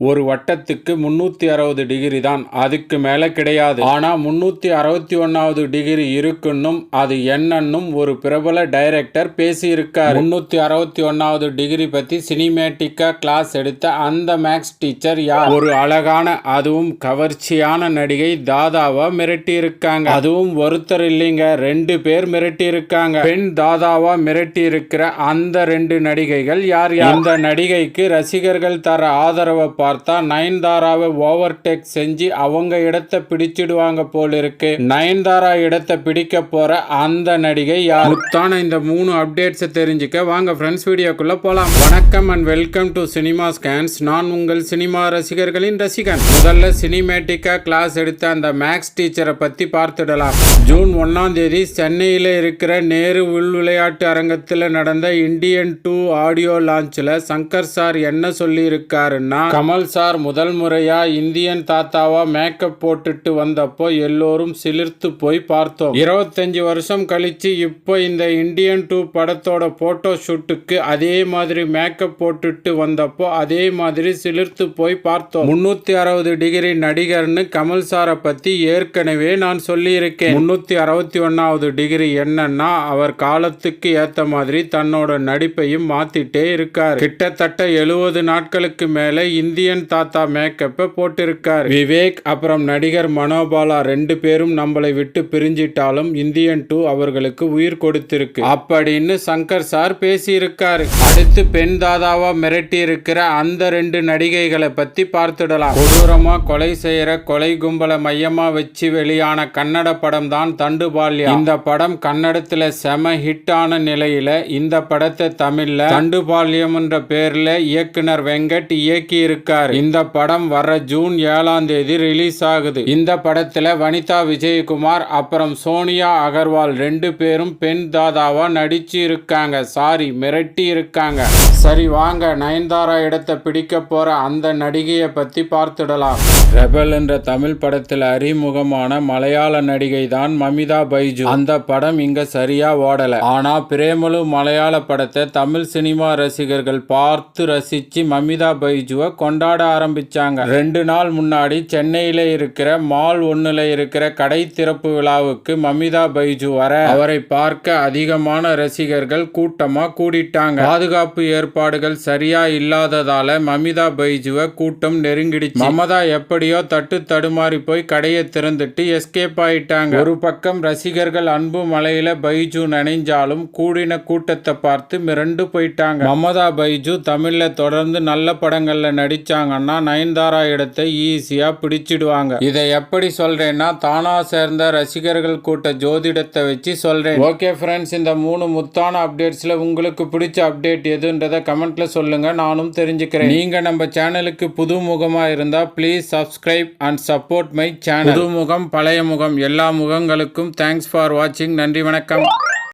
ஒரு வட்டத்துக்கு முன்னூற்றி அறுபது டிகிரி தான். அதுக்கு மேலே கிடையாது. ஆனால் முன்னூற்றி அறுபத்தி ஒன்றாவது டிகிரி இருக்குன்னும் அது என்னன்னும் ஒரு பிரபல டைரக்டர் பேசியிருக்கார். முன்னூற்றி அறுபத்தி ஒன்றாவது டிகிரி பற்றி சினிமேட்டிக்காக கிளாஸ் எடுத்த அந்த மேக்ஸ் டீச்சர் யார்? ஒரு அழகான அதுவும் கவர்ச்சியான நடிகை தாதாவா மிரட்டியிருக்காங்க. அதுவும் ஒருத்தர் இல்லைங்க ரெண்டு பேர் மிரட்டியிருக்காங்க. பெண் தாதாவா மிரட்டியிருக்கிற அந்த ரெண்டு நடிகைகள் யார் யார்? அந்த நடிகைக்கு ரசிகர்கள் தர ஆதரவை பார்த்தா நயன்தாராவை ஓவர்டேக் செஞ்சு அவங்க இடத்தை பிடிச்சிடுவாங்க போல இருக்கு நயன்தாரா இடத்தை பிடிக்க போற அந்த நடிகை யார்? முத்தான இந்த மூணு அப்டேட்ஸை தெரிஞ்சுக்க வாங்க ஃப்ரெண்ட்ஸ் வீடியோக்குள்ள போலாம். வணக்கம் and welcome to cinema scans நான் உங்கள் சினிமா ரசிகர்களின் ரசிகன். முதல்ல சினிமேட்டிக்கா கிளாஸ் எடுத்த அந்த மேக்ஸ் டீச்சரை பத்தி பார்த்துடலாம். ஜூன் ஒன்னாம் தேதி சென்னையில் இருக்கிற நேரு உள் விளையாட்டு அரங்கத்தில் நடந்த இந்தியன் டூ ஆடியோ லான்ச்சில் சங்கர் சார் என்ன சொல்லி இருக்காருன்னா கமல் சார் முதல் முறையா இந்தியன் தாத்தாவா மேக்கப் போட்டுட்டு வந்தப்போ எல்லோரும் சிலிர்த்து போய் பார்த்தோம். இருபத்தஞ்சு வருஷம் கழிச்சு இப்போ இந்த இந்தியன் டூ படத்தோட போட்டோ ஷூட்டுக்கு அதே மாதிரி மேக்கப் போட்டுட்டு வந்தப்போ அதே மாதிரி சிலிர்த்து போய் பார்த்தோம். முன்னூத்தி அறுபது டிகிரி நடிகர்னு கமல் சாரை பற்றி ஏற்கனவே நான் சொல்லியிருக்கேன். முன்னூற்றி அறுபத்தி ஒன்றாவது டிகிரி என்னன்னா அவர் காலத்துக்கு ஏற்ற மாதிரி தன்னோட நடிப்பையும் மாத்திட்டே இருக்கார். கிட்டத்தட்ட எழுபது நாட்களுக்கு மேலே இந்திய இந்தியன் தாத்தா மேக்கப்பை போட்டிருக்கார். விவேக் அப்புறம் நடிகர் மனோபாலா ரெண்டு பேரும் நம்மளை விட்டு பிரிஞ்சிட்டாலும் இந்தியன் டூ அவர்களுக்கு உயிர் கொடுத்திருக்கு. அப்படின்னு சங்கர் சார் பேசியிருக்காரு. அடுத்து பெண் தாதாவா மிரட்டி இருக்கிற அந்த ரெண்டு நடிகைகளை பத்தி பார்த்துடலாம். கொடூரமா கொலை செய்யற கொலை கும்பலை மையமா வச்சு வெளியான கன்னட படம் தான் தண்டுபால்யா இந்த படம் கன்னடத்துல செம ஹிட் ஆன நிலையில இந்த படத்தை தமிழ்ல தண்டுபால்யம் என்ற பேர்ல இயக்குனர் வெங்கட் இயக்கி இருக்கார் இந்த படம் வர ஜூன் ஏழாம் தேதி ரிலீஸ் ஆகுது. இந்த படத்துல வனிதா விஜயகுமார் அப்புறம் சோனியா அகர்வால் ரெண்டு பேரும் பெண் தாதாவா நடிச்சு இருக்காங்க சாரி மிரட்டி இருக்காங்க சரி வாங்க. நயன்தாரா இடத்தை பிடிக்க போற அந்த நடிகையை பத்தி பார்த்துடலாம். ரெபல் என்ற தமிழ் படத்தில் அறிமுகமான மலையாள நடிகை தான் மமிதா பைஜு. அந்த படம் இங்க சரியா ஓடல. ஆனா பிரேமலு மலையாள படத்தை தமிழ் சினிமா ரசிகர்கள் பார்த்து ரசிச்சு மமிதா பைஜுவை கொண்டாட ஆரம்பிச்சாங்க. ரெண்டு நாள் முன்னாடி சென்னையில இருக்கிற மால் ஒண்ணுல இருக்கிற கடை திறப்பு விழாவுக்கு மமிதா பைஜு வர அவரை பார்க்க அதிகமான ரசிகர்கள் கூட்டமா கூடிட்டாங்க. பாதுகாப்பு ஏற்பாடுகள் சரியா இல்லாததால மமிதா பைஜுவை கூட்டம் நெருங்கிடுச்சு. மமதா எப்படியோ தட்டு தடுமாறி போய் கடையை திறந்துட்டு எஸ்கேப் ஆயிட்டாங்க. ஒரு பக்கம் ரசிகர்கள் அன்பு மலையில பைஜு நினைஞ்சாலும் கூடின கூட்டத்தை பார்த்து மிரண்டு போயிட்டாங்க. மமதா பைஜு தமிழ்ல தொடர்ந்து நல்ல படங்கள்ல நடிச்சாங்கன்னா நயன்தாரா இடத்தை ஈஸியா பிடிச்சிடுவாங்க. இதை எப்படி சொல்றேன்னா தானா சேர்ந்த ரசிகர்கள் கூட்ட ஜோதிடத்தை வச்சு சொல்றேன். ஓகே ஃப்ரெண்ட்ஸ் இந்த மூணு முத்தான அப்டேட்ஸ்ல உங்களுக்கு பிடிச்ச அப்டேட் எதுன்றதை கமெண்ட்ல சொல்லுங்க நானும் தெரிஞ்சுக்கிறேன். நீங்க நம்ம சேனலுக்கு புது முகமா இருந்தா please subscribe and support my channel புது முகம் பழைய முகம் எல்லா முகங்களுக்கும் தேங்க்ஸ் ஃபார் வாட்சிங் நன்றி வணக்கம்.